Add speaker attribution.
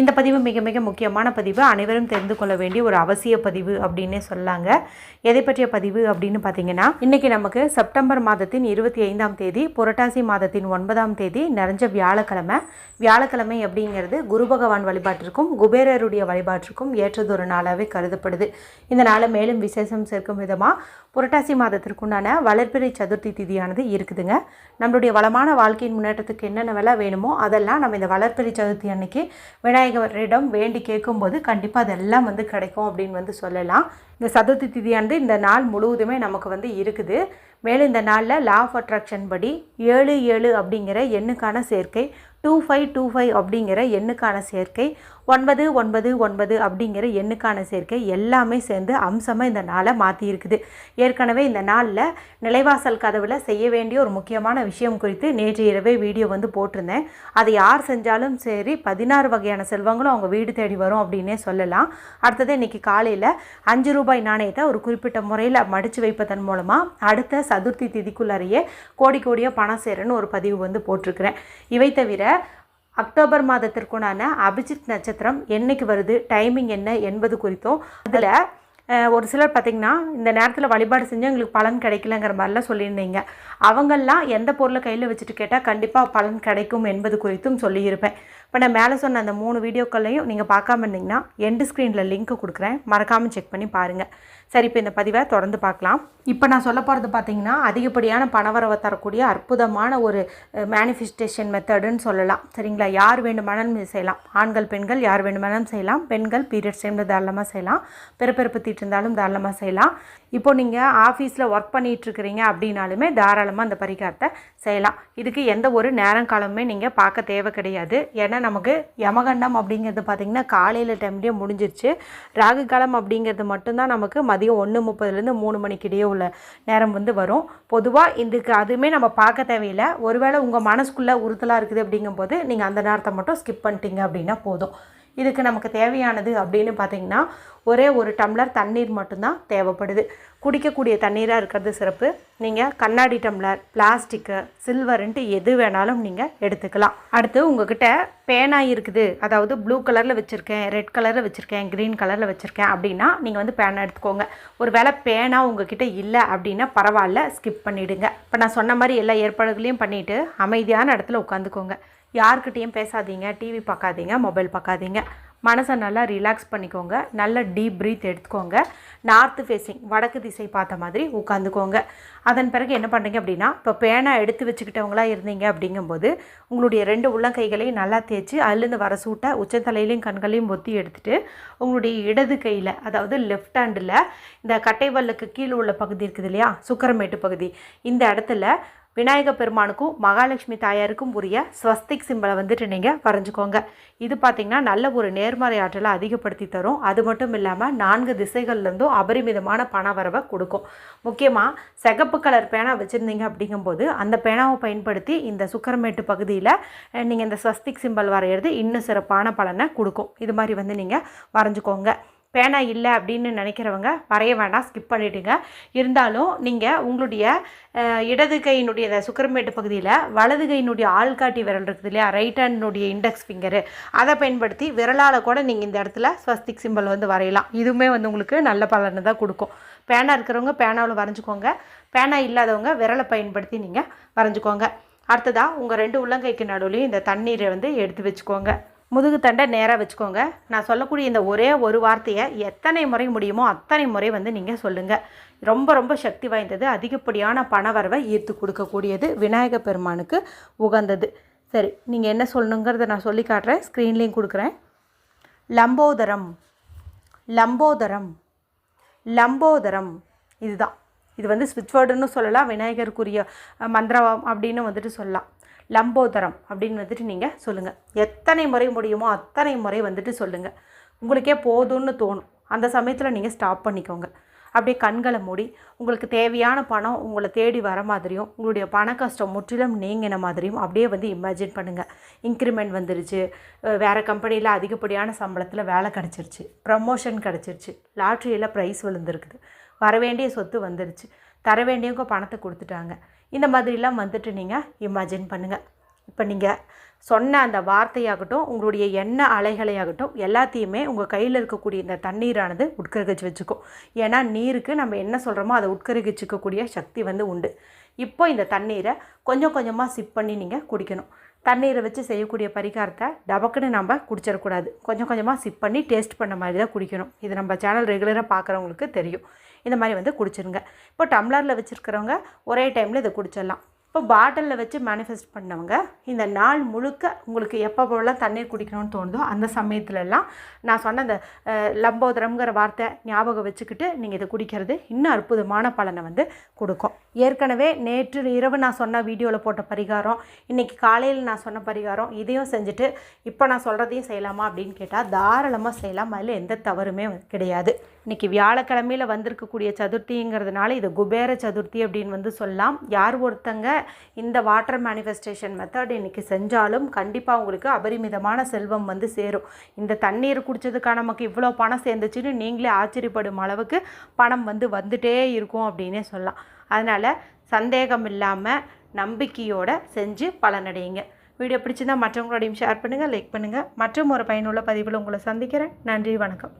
Speaker 1: இந்த பதிவு மிக மிக முக்கியமான பதிவு. அனைவரும் தெரிந்து கொள்ள வேண்டிய ஒரு அவசிய பதிவு அப்படின்னே சொல்லாங்க. எதை பற்றிய பதிவு அப்படின்னு பார்த்தீங்கன்னா இன்றைக்கி நமக்கு செப்டம்பர் மாதத்தின் இருபத்தி ஐந்தாம் தேதி புரட்டாசி மாதத்தின் ஒன்பதாம் தேதி நிறைஞ்ச வியாழக்கிழமை. வியாழக்கிழமை அப்படிங்கிறது குரு பகவான் வழிபாட்டிற்கும் குபேரருடைய வழிபாட்டிற்கும் ஏற்றதொரு நாளாகவே கருதப்படுது. இந்த நாளை மேலும் விசேஷம் சேர்க்கும் விதமாக புரட்டாசி மாதத்திற்குண்டான வளர்பிறை சதுர்த்தி திதியானது இருக்குதுங்க. நம்மளுடைய வளமான வாழ்க்கையின் முன்னேற்றத்துக்கு என்னென்ன வேலை வேணுமோ அதெல்லாம் நம்ம இந்த வளர்பிறை சதுர்த்தி அன்னைக்கு விநாயகரிடம் வேண்டி கேட்கும்போது கண்டிப்பாக அதெல்லாம் வந்து கிடைக்கும் அப்படின்னு வந்து சொல்லலாம். இந்த சதுர்த்தி திதியானது இந்த நாள் முழுவதுமே நமக்கு வந்து இருக்குது. மேலும் இந்த நாளில் லா ஆஃப் அட்ராக்ஷன் படி ஏழு ஏழு அப்படிங்கிற எண்ணுக்கான சேர்க்கை டூ ஃபைவ் டூ ஃபைவ் அப்படிங்கிற எண்ணுக்கான சேர்க்கை ஒன்பது ஒன்பது ஒன்பது அப்படிங்கிற எண்ணுக்கான சேர்க்கை எல்லாமே சேர்ந்து அம்சமாக இந்த நாளை மாற்றியிருக்குது ஏற்கனவே இந்த நாளில் நிலைவாசல் கதவில் செய்ய வேண்டிய ஒரு முக்கியமான விஷயம் குறித்து நேற்று இரவே வீடியோ வந்து போட்டிருந்தேன். அதை யார் செஞ்சாலும் சரி பதினாறு வகையான செல்வங்களும் அவங்க வீடு தேடி வரும் அப்படின்னே சொல்லலாம். அடுத்தது இன்றைக்கி காலையில் அஞ்சு ரூபாய் நாணயத்தை ஒரு குறிப்பிட்ட முறையில் மடித்து வைப்பதன் மூலமாக அடுத்த சதுர்த்தி திதிக்குள்ளாரையே கோடி கோடியாக பணம் சேரன்னு ஒரு பதிவு வந்து போட்டிருக்கிறேன். இவை தவிர அக்டோபர் மாதத்திற்குண்டான அபிஜித் நட்சத்திரம் என்னைக்கு வருது டைமிங் என்ன என்பது குறித்தும் அதில் ஒரு சிலர் பார்த்திங்கன்னா இந்த நேரத்தில் வழிபாடு செஞ்சால் எங்களுக்கு பலன் கிடைக்கலங்கிற மாதிரிலாம் சொல்லியிருந்தீங்க. அவங்கெல்லாம் எந்த பொருளை கையில் வச்சுட்டு கேட்டால் கண்டிப்பாக பலன் கிடைக்கும் என்பது குறித்தும் சொல்லியிருப்பேன். இப்போ நான் மேலே சொன்ன அந்த மூணு வீடியோக்களையும் நீங்கள் பார்க்காம இருந்தீங்கன்னா எண்டு ஸ்க்ரீனில் லிங்க் கொடுக்குறேன். மறக்காமல் செக் பண்ணி பாருங்கள் சரி இப்போ இந்த பதிவை தொடர்ந்து பார்க்கலாம். இப்போ நான் சொல்ல போகிறது பார்த்தீங்கன்னா அதிகப்படியான பணவரவை தரக்கூடிய அற்புதமான ஒரு மேனிஃபெஸ்டேஷன் மெத்தடுன்னு சொல்லலாம். சரிங்களா? யார் வேண்டுமானாலும் இது செய்யலாம். ஆண்கள் பெண்கள் யார் வேண்டுமானாலும் செய்யலாம். பெண்கள் பீரியட்ஸ் டைமில் தாராளமாக செய்யலாம். பிறப்பிறப்பு தீட்டு இருந்தாலும் தாராளமாக செய்யலாம். இப்போ நீங்கள் ஆஃபீஸில் ஒர்க் பண்ணிகிட்ருக்கிறீங்க அப்படின்னாலுமே தாராளமாக அந்த பரிகாரத்தை செய்யலாம். இதுக்கு எந்த ஒரு நேரம் காலமுமே நீங்கள் பார்க்க தேவை கிடையாது. ஏன்னா நமக்கு யமகண்டம் அப்படிங்கிறது பார்த்திங்கன்னா காலையில் டைம்லேயே முடிஞ்சிருச்சு. ராகு காலம் அப்படிங்கிறது மட்டும்தான் நமக்கு மதியம் ஒன்று முப்பதுலேருந்து மூணு மணிக்கிடையே உள்ள நேரம் வந்து வரும். பொதுவாக இதுக்கு அதுவுமே நம்ம பார்க்க தேவையில்லை. ஒருவேளை உங்கள் மனசுக்குள்ளே உறுத்தலாக இருக்குது அப்படிங்கும்போது நீங்கள் அந்த நேரத்தை மட்டும் ஸ்கிப் பண்ணிட்டீங்க அப்படின்னா போதும். இதுக்கு நமக்கு தேவையானது அப்படின்னு பார்த்தீங்கன்னா ஒரே ஒரு டம்ளர் தண்ணீர் மட்டும்தான் தேவைப்படுது. குடிக்கக்கூடிய தண்ணீராக இருக்கிறது சிறப்பு. நீங்கள் கண்ணாடி டம்ளர் பிளாஸ்டிக்கு சில்வருன்ட்டு எது வேணாலும் நீங்கள் எடுத்துக்கலாம். அடுத்து உங்ககிட்ட பேனா இருக்குது. அதாவது ப்ளூ கலரில் வச்சுருக்கேன் ரெட் கலரில் வச்சுருக்கேன் க்ரீன் கலரில் வச்சுருக்கேன் அப்படின்னா நீங்கள் வந்து பேனா எடுத்துக்கோங்க. ஒரு வேளை பேனா உங்ககிட்ட இல்லை அப்படின்னா பரவாயில்ல ஸ்கிப் பண்ணிவிடுங்க இப்போ நான் சொன்ன மாதிரி எல்லா ஏற்பாடுகளையும் பண்ணிவிட்டு அமைதியான இடத்துல உட்காந்துக்கோங்க. யார்கிட்டேயும் பேசாதீங்க டிவி பார்க்காதீங்க மொபைல் பார்க்காதீங்க. மனசை நல்லா ரிலாக்ஸ் பண்ணிக்கோங்க. நல்ல டீப் ப்ரீத் எடுத்துக்கோங்க. நார்த்து ஃபேஸிங் வடக்கு திசை பார்த்த மாதிரி உட்காந்துக்கோங்க. அதன் பிறகு என்ன பண்ணுறீங்க அப்படின்னா இப்போ பேனா எடுத்து வச்சுக்கிட்டவங்களா இருந்தீங்க அப்படிங்கும்போது உங்களுடைய ரெண்டு உள்ளங்கைகளையும் நல்லா தேய்ச்சி அதுலேருந்து வர சூட்டை உச்சத்தலையிலையும் கண்களையும் ஒத்தி எடுத்துகிட்டு உங்களுடைய இடது கையில் அதாவது லெஃப்ட் ஹேண்டில் இந்த கட்டைவல்லுக்கு கீழே உள்ள பகுதி இருக்குது இல்லையா சுக்கரமேட்டு பகுதி இந்த இடத்துல விநாயக பெருமானுக்கும் மகாலட்சுமி தாயாருக்கும் உரிய ஸ்வஸ்திக் சிம்பிளை வந்துட்டு நீங்கள் வரைஞ்சிக்கோங்க. இது பார்த்திங்கன்னா நல்ல ஒரு நேர்மறை ஆற்றலை அதிகப்படுத்தி தரும். அது மட்டும் இல்லாமல் நான்கு திசைகள்லேருந்தும் அபரிமிதமான பண வரவை கொடுக்கும். முக்கியமாக சிகப்பு கலர் பேனா வச்சுருந்தீங்க அப்படிங்கும்போது அந்த பேனாவை பயன்படுத்தி இந்த சுக்கரமேட்டு பகுதியில் நீங்கள் இந்த ஸ்வஸ்திக் சிம்பிள் வரைகிறது இன்னும் சிறப்பான பலனை கொடுக்கும். இது மாதிரி வந்து நீங்கள் வரைஞ்சிக்கோங்க. பேனா இல்லை அப்படின்னு நினைக்கிறவங்க வரைய வேண்டாம் ஸ்கிப் பண்ணிவிடுங்க இருந்தாலும் நீங்கள் உங்களுடைய இடது கையினுடைய சுக்கரமேட்டு பகுதியில் வலது கையினுடைய ஆள்காட்டி விரல் இருக்குது இல்லையா? ரைட் ஹேண்டினுடைய இண்டெக்ஸ் ஃபிங்கரு அதை பயன்படுத்தி விரலால் கூட நீங்கள் இந்த இடத்துல ஸ்வஸ்திக் சிம்பிள் வந்து வரையலாம். இதுவுமே வந்து உங்களுக்கு நல்ல பலனை தான் கொடுக்கும். பேனா இருக்கிறவங்க பேனாவில் வரைஞ்சிக்கோங்க. பேனா இல்லாதவங்க விரலை பயன்படுத்தி நீங்கள் வரைஞ்சிக்கோங்க. அடுத்ததாக உங்கள் ரெண்டு உள்ளங்கைக்கு நடுவுலையும் இந்த தண்ணீரை வந்து எடுத்து வச்சுக்கோங்க. முதுகு தண்டை நேராக வச்சுக்கோங்க. நான் சொல்லக்கூடிய இந்த ஒரே ஒரு வார்த்தையை எத்தனை முறை முடியுமோ அத்தனை முறை வந்து நீங்கள் சொல்லுங்கள் ரொம்ப ரொம்ப சக்தி வாய்ந்தது அதிகப்படியான பணவரவை ஈர்த்து கொடுக்கக்கூடியது விநாயக பெருமானுக்கு உகந்தது. சரி நீங்கள் என்ன சொல்லணுங்கிறத நான் சொல்லி காட்டுறேன். ஸ்க்ரீன்லேயும் கொடுக்குறேன். லம்போதரம். லம்போதரம். லம்போதரம். இதுதான். இது வந்து ஸ்விட்ச் வேர்டுன்னு சொல்லலாம் விநாயகருக்குரிய மந்திரம் அப்படின்னு வந்துட்டு சொல்லலாம். லம்போதரம் அப்படின்னு வந்துட்டு நீங்கள் சொல்லுங்கள் எத்தனை முறை முடியுமோ அத்தனை முறை வந்துட்டு சொல்லுங்கள் உங்களுக்கே போதும்னு தோணும். அந்த சமயத்தில் நீங்கள் ஸ்டாப் பண்ணிக்கோங்க. அப்படியே கண்களை மூடி உங்களுக்கு தேவையான பணம் உங்களை தேடி வர மாதிரியும் உங்களுடைய பண கஷ்டம் முற்றிலும் நீங்கின மாதிரியும் அப்படியே வந்து இமேஜின் பண்ணுங்கள் இன்க்ரிமெண்ட் வந்துருச்சு. வேறு கம்பெனியில் அதிகப்படியான சம்பளத்தில் வேலை கிடச்சிருச்சு. ப்ரமோஷன் கிடச்சிருச்சு. லாட்ரியில் ப்ரைஸ் விழுந்துருக்குது. வர வேண்டிய சொத்து வந்துருச்சு. தர வேண்டியவங்க பணத்தை கொடுத்துட்டாங்க. இந்த மாதிரிலாம் வந்துட்டு நீங்கள் இமேஜின் பண்ணுங்கள் இப்போ நீங்கள் சொன்ன அந்த வார்த்தையாகட்டும் உங்களுடைய எண்ண அலைகளையாகட்டும் எல்லாத்தையுமே உங்கள் கையில் இருக்கக்கூடிய இந்த தண்ணீரானது உட்கருகிச்சு வச்சுக்கும். ஏன்னா நீருக்கு நம்ம என்ன சொல்கிறோமோ அதை உட்கரிச்சிக்கக்கூடிய சக்தி வந்து உண்டு. இப்போ இந்த தண்ணீரை கொஞ்சம் கொஞ்சமாக சிப் பண்ணி நீங்கள் குடிக்கணும். தண்ணீரை வச்சு செய்யக்கூடிய பரிகாரத்தை டபக்குன்னு நம்ம குடிச்சிடக்கூடாது. கொஞ்சம் கொஞ்சமாக சிப் பண்ணி டேஸ்ட் பண்ண மாதிரி தான் குடிக்கணும். இது நம்ம சேனல் ரெகுலராக பார்க்குறவங்களுக்கு தெரியும். இந்த மாதிரி வந்து குடிச்சிருங்க. இப்போ டம்ளரில் வச்சுருக்கிறவங்க ஒரே டைமில் இதை குடிச்சிடலாம். இப்போ பாட்டிலில் வச்சு மேனிஃபெஸ்ட் பண்ணவங்க இந்த நாள் முழுக்க உங்களுக்கு எப்போ போலாம் தண்ணீர் குடிக்கணும்னு தோணுதோ அந்த சமயத்துலலாம் நான் சொன்ன அந்த லம்போதரம்ங்கிற வார்த்தை ஞாபகம் வச்சுக்கிட்டு நீங்கள் இதை குடிக்கிறது இன்னும் அற்புதமான பலனை வந்து கொடுக்கும். ஏற்கனவே நேற்று இரவு நான் சொன்ன வீடியோவில் போட்ட பரிகாரம் இன்றைக்கி காலையில் நான் சொன்ன பரிகாரம் இதையும் செஞ்சுட்டு இப்போ நான் சொல்கிறதையும் செய்யலாமா அப்படின்னு கேட்டால் தாராளமாக செய்யலாம். அதில் எந்த தவறுமே கிடையாது. இன்றைக்கி வியாழக்கிழமையில் வந்திருக்கக்கூடிய சதுர்த்திங்கிறதுனால இது குபேர சதுர்த்தி அப்படின்னு வந்து சொல்லலாம். யார் ஒருத்தங்க இந்த வாட்டர் மேனிஃபெஸ்டேஷன் மெத்தட் இன்றைக்கி செஞ்சாலும் கண்டிப்பாக உங்களுக்கு அபரிமிதமான செல்வம் வந்து சேரும். இந்த தண்ணீர் குடித்ததுக்காக நமக்கு இவ்வளோ பணம் சேர்ந்துச்சுன்னு நீங்களே ஆச்சரியப்படும் அளவுக்கு பணம் வந்து வந்துட்டே இருக்கும் அப்படின்னே சொல்லலாம். அதனால் சந்தேகம் இல்லாமல் நம்பிக்கையோடு செஞ்சு பலனடையுங்க. வீடியோ பிடிச்சிருந்தால் மற்றவங்களோடையும் ஷேர் பண்ணுங்கள் லைக் பண்ணுங்கள் மற்றும் ஒரு பயனுள்ள பதிவில் உங்களை சந்திக்கிறேன். நன்றி வணக்கம்.